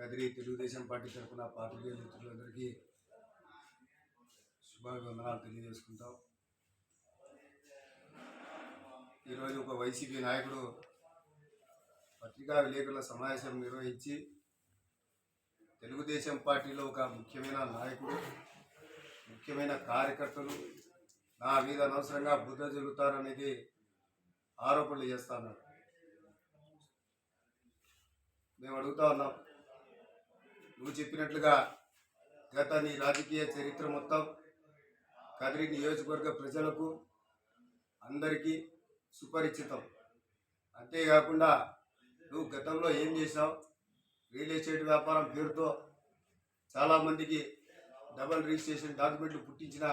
Kadiri Telugu Desam party తరఫున party మిత్రులందరికీ శుభాభివందనాలు తెలియజేసుకుంటాం. ఈరోజు ఒక వైసీపీ నాయకుడు పత్రికా విలేకరుల సమావేశం నిర్వహించి తెలుగుదేశం పార్టీలో ఒక ముఖ్యమైన నాయకుడు ముఖ్యమైన కార్యకర్తలు నా మీద అనవసరంగా బుద్ధ జరుగుతారనేది ఆరోపణలు చేస్తాను మేము అడుగుతా ఉన్నాం నువ్వు చెప్పినట్లుగా గత నీ రాజకీయ చరిత్ర మొత్తం కదిరి నియోజకవర్గ ప్రజలకు అందరికీ సుపరిచితం. అంతేకాకుండా నువ్వు గతంలో ఏం చేసావు రియల్ ఎస్టేట్ వ్యాపారం పేరుతో చాలామందికి డబల్ రిజిస్ట్రేషన్ డాక్యుమెంట్లు పుట్టించిన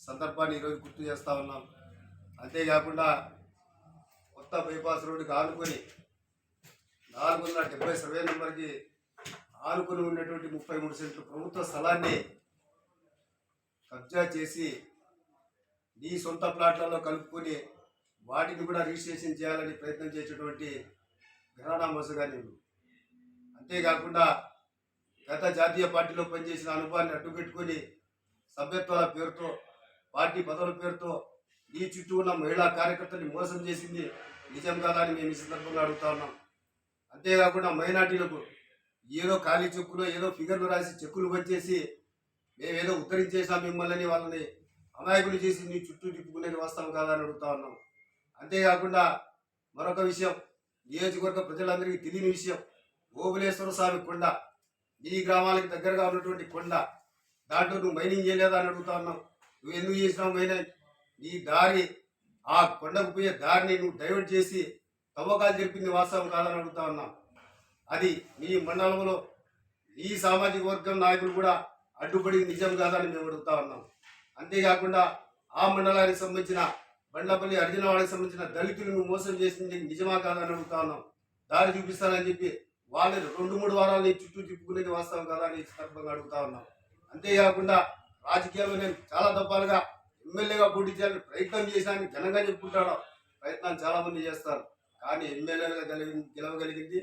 సందర్భాన్ని ఈరోజు గుర్తు చేస్తా ఉన్నాం. అంతేకాకుండా కొత్త బైపాస్ రోడ్డుకి ఆనుకొని నాలుగు వందల డెబ్బై సర్వే నెంబర్కి ఆనుకొని ఉన్నటువంటి ముప్పై మూడు సెంట్లు ప్రభుత్వ స్థలాన్ని కబ్జా చేసి నీ సొంత ప్లాట్లలో కలుపుకొని వాటిని కూడా రిజిస్ట్రేషన్ చేయాలని ప్రయత్నం చేసేటువంటి ఘరానా మోసగాని అంతేకాకుండా గత జాతీయ పార్టీలో పనిచేసిన అనుభవాన్ని అడ్డుపెట్టుకొని సభ్యత్వాల పేరుతో పార్టీ పదవుల పేరుతో నీ చుట్టూ ఉన్న మహిళా కార్యకర్తల్ని మోసం చేసింది నిజం కాదని మేము ఈ సందర్భంగా అడుగుతా ఉన్నాం. అంతేకాకుండా మైనార్టీలకు ఏదో ఖాళీ చెక్కులో ఏదో ఫిగర్లు రాసి చెక్కులు వచ్చేసి మేమేదో ఉత్తరించేసాం మిమ్మల్ని వాళ్ళని అమాయకులు చేసి నీ చుట్టూ తిప్పుకునేది వాస్తవం కాదని అడుగుతా ఉన్నాం. అంతేకాకుండా మరొక విషయం నియోజకవర్గ ప్రజలందరికీ తెలియని విషయం ఓబులేశ్వర స్వామి కొండ నీ గ్రామాలకు దగ్గరగా ఉన్నటువంటి కొండ దాంట్లో నువ్వు మైనింగ్ చేయలేదా అని అడుగుతా ఉన్నావు నువ్వు ఎందుకు చేసినావు మైనింగ్? నీ దారి ఆ కొండకు పోయే దారిని నువ్వు డైవర్ట్ చేసి తవ్వకాలు జరిపింది వాస్తవం కాదని అడుగుతా ఉన్నాం. అది మీ మండలంలో ఈ సామాజిక వర్గం నాయకులు కూడా అడ్డుపడి నిజం కాదని మేము అడుగుతా ఉన్నాం. అంతేకాకుండా ఆ మండలానికి సంబంధించిన బండ్లపల్లి అర్జునవాడకి సంబంధించిన దళితులను మోసం చేసింది నిజమా కాదని అడుగుతా ఉన్నాం. దారి చూపిస్తానని చెప్పి వాళ్ళని రెండు మూడు వారాలు చుట్టూ తిప్పుకునేది వాస్తవం కదా అని సందర్భంగా అడుగుతా ఉన్నాం. అంతేకాకుండా రాజకీయాల్లో నేను చాలా దప్పాలుగా ఎమ్మెల్యేగా పోటీ చేయాలని ప్రయత్నం చేశానని ఘనంగా చెప్పుకుంటాడు ప్రయత్నాలు చాలామంది చేస్తారు. కానీ ఎమ్మెల్యేలుగా గెలిగి గెలవగలిగింది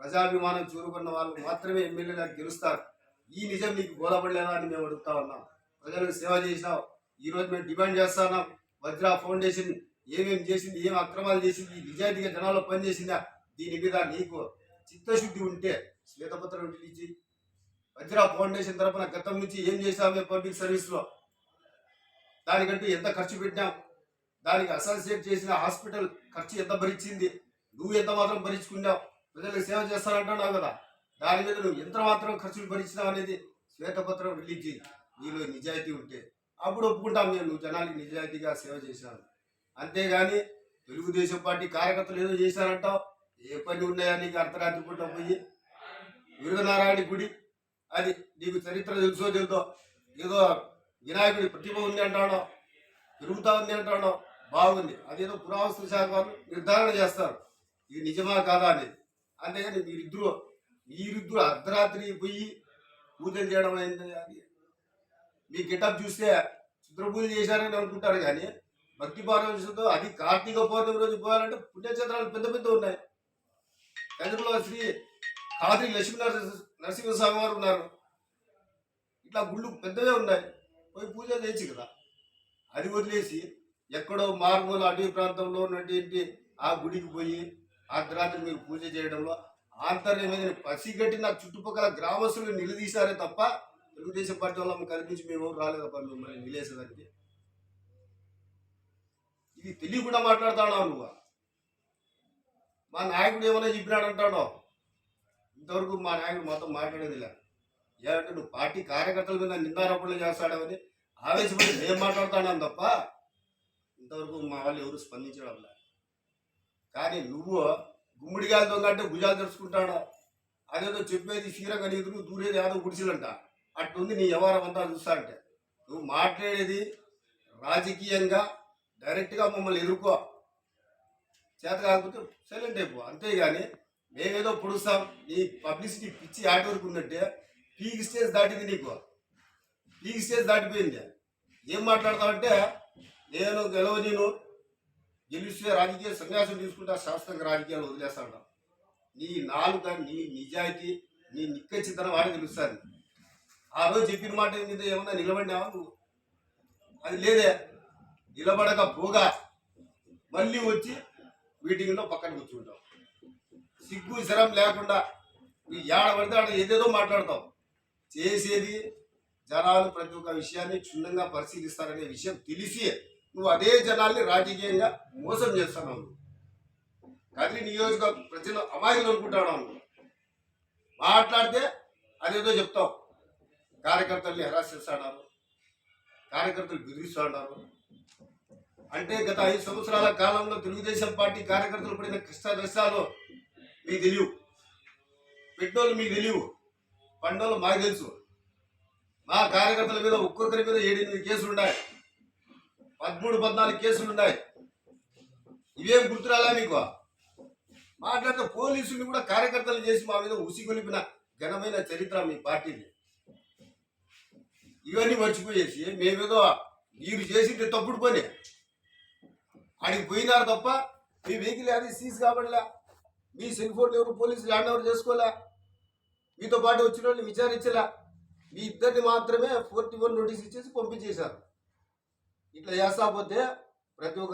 ప్రజాభిమానం చూరుకున్న వాళ్ళు మాత్రమే ఎమ్మెల్యేగా గెలుస్తారు. ఈ నిజం నీకు బోధపడలేదా అని మేము అడుగుతా ఉన్నాం. ప్రజలకు సేవ చేసినావు ఈరోజు మేము డిమాండ్ చేస్తున్నాం వజ్రా ఫౌండేషన్ ఏమేమి చేసింది ఏం అక్రమాలు చేసింది నిజాయితీగా జనాల్లో పనిచేసిందా? దీని మీద నీకు చిత్తశుద్ధి ఉంటే శ్వేతపత్రం ఇచ్చి వజ్రా ఫౌండేషన్ తరపున గతం నుంచి ఏం చేశామే పబ్లిక్ సర్వీస్లో? దానికంటూ ఎంత ఖర్చు పెట్టాం దానికి అసోసియేట్ చేసిన హాస్పిటల్ ఖర్చు ఎంత భరించింది? నువ్వు ఎంత మాత్రం భరించుకున్నావు? ప్రజలకు సేవ చేస్తానంటున్నావు కదా. దాని మీద నువ్వు ఎంత మాత్రం ఖర్చులు భరించినావు అనేది శ్వేతపత్రం రిలీజ్ చేయి. నీలో నిజాయితీ ఉంటే. అప్పుడు ఒప్పుకుంటాం మేము. నువ్వు జనానికి నిజాయితీగా సేవ చేశాను అంతేగాని తెలుగుదేశం పార్టీ కార్యకర్తలు ఏదో చేశారంటావు. ఏ పని ఉన్నాయా నీకు అర్ధరాత్రి పూట పోయి? వీరనారాయణ గుడి. అది నీకు చరిత్ర తెలుసో తెలుదో? ఏదో వినాయకుడి ప్రతిభ ఉంది అంటాడో పెరుగుతా ఉంది అంటాడో బాగుంది. అదేదో పురావస్తు శాఖ నిర్ధారణ చేస్తారు. ఇది నిజమా కాదా అనేది. అంతేగాని వీరిద్దరు వీరిద్దరు అర్ధరాత్రి పోయి పూజలు చేయడం అయింది అది? మీ గెటప్ చూస్తే చిత్రపూజ చేశారని అనుకుంటారు కానీ భక్తి పారవశంతో అది కార్తీక పౌర్ణమి రోజు పోవాలంటే పుణ్యక్షేత్రాలు పెద్ద పెద్ద ఉన్నాయి. కదిరిలో శ్రీ కాదిరి లక్ష్మీ నరస నరసింహస్వామి వారు ఉన్నారు. ఇట్లా గుళ్ళు పెద్దవే ఉన్నాయి. పోయి పూజ చేయొచ్చు కదా. అది వదిలేసి ఎక్కడో మారుమూల అటవీ ప్రాంతంలో ఉన్నటువంటి ఆ గుడికి పోయి అర్ధరాత్రి మీరు పూజ చేయడంలో ఆంతర్యమైన పసిగట్టిన చుట్టుపక్కల గ్రామస్తులు నిలదీశారే తప్ప తెలుగుదేశం పార్టీ వాళ్ళ కనిపించి మేము ఎవరు రాలేదప్ప మిమ్మల్ని నిలేసేదానికి. ఇది తెలియకుండా మాట్లాడుతాడా నువ్వు. మా నాయకుడు ఏమైనా చెప్పినాడు అంటాడో? ఇంతవరకు మా నాయకుడు మొత్తం మాట్లాడేది లే ఏమంటే నువ్వు పార్టీ కార్యకర్తల మీద నిందారోపణలు చేస్తాడని ఆవేశపడి నేను మాట్లాడతాడని తప్ప ఇంతవరకు మా వాళ్ళు ఎవరు స్పందించడం లేదు. కానీ నువ్వు గుమ్మిడిగాలి దొంగ అంటే భుజాలు తెరుచుకుంటాడా? అదేదో చెప్పేది క్షీరంగా నీతులు దూరేది ఏదో గుడిసిలంట. అట్టుంది నీ వ్యవహారం అంతా చూస్తానంటే నువ్వు మాట్లాడేది రాజకీయంగా డైరెక్ట్గా మమ్మల్ని ఎదుర్కో. చేత కాకపోతే సైలెంట్ అయిపో. అంతేగాని మేమేదో పొడుస్తాం. నీ పబ్లిసిటీ పిచ్చి ఆటి వరకు ఉందంటే పీక్ స్టేజ్ దాటింది నీకు. పీక్ స్టేజ్ దాటిపోయింది. ఏం మాట్లాడతావంటే నేను గెలవ నేను గెలిస్తే రాజకీయ సన్యాసం తీసుకుంటా శాస్త్రంగా రాజకీయాలు వదిలేస్తాడు నీ నాలుక నీ నిజాయితీ నీ నిక్కచ్చితనం వాడికి తెలుస్తుంది. ఆ రోజు చెప్పిన మాట మీద ఏమన్నా నిలబడినావా నువ్వు? అది లేదే. నిలబడక పోగా. మళ్ళీ వచ్చి మీటింగ్లో పక్కన కూర్చుంటాం సిగ్గు శరం లేకుండా నువ్వు ఏడ పడితే ఆడ ఏదేదో మాట్లాడతాం చేసేది జనాలు ప్రతి ఒక్క విషయాన్ని క్షుణ్ణంగా పరిశీలిస్తారనే విషయం తెలిసి నువ్వు అదే జనాల్ని రాజకీయంగా మోసం చేస్తాను కదిలి నియోజక ప్రజలు అమాయకులు అనుకుంటాడు మాట్లాడితే అదేదో చెప్తాం. కార్యకర్తల్ని హెరాస్ చేస్తాడారు కార్యకర్తలు బెదిరిస్తాడారు అంటే గత ఐదు సంవత్సరాల కాలంలో తెలుగుదేశం పార్టీ కార్యకర్తలు పడిన కష్ట నష్టాలు మీకు తెలియవు. పెట్టోళ్ళు మీకు తెలియవు. పండోళ్ళు మాకు తెలుసు. మా కార్యకర్తల మీద ఒక్కొక్కరి మీద ఏడెనిమిది కేసులు ఉన్నాయి పదమూడు పద్నాలుగు కేసులు ఉన్నాయి ఇవేం గుర్తురాలా మీకు మాట్లాడితే పోలీసులు కూడా కార్యకర్తలు చేసి మా మీద ఉసిగొలిపిన ఘనమైన చరిత్ర మీ పార్టీది. ఇవన్నీ మర్చిపోయేసి మేమేదో మీరు చేసింటే తప్పుడు పని. అడిగి పోయినారు తప్ప మీ వెహికల్ అది సీజ్ కాబడలా. మీ సెల్ ఫోన్లు ఎవరు పోలీసులు హ్యాండ్ ఓవర్ చేసుకోలే? మీతో పాటు వచ్చిన వాళ్ళని విచారించలే? మీ ఇద్దరిని మాత్రమే ఫోర్టీ వన్ నోటీస్ ఇచ్చేసి పంపించేశారు. ఇట్లా చేస్తా పోతే ప్రతి ఒక్క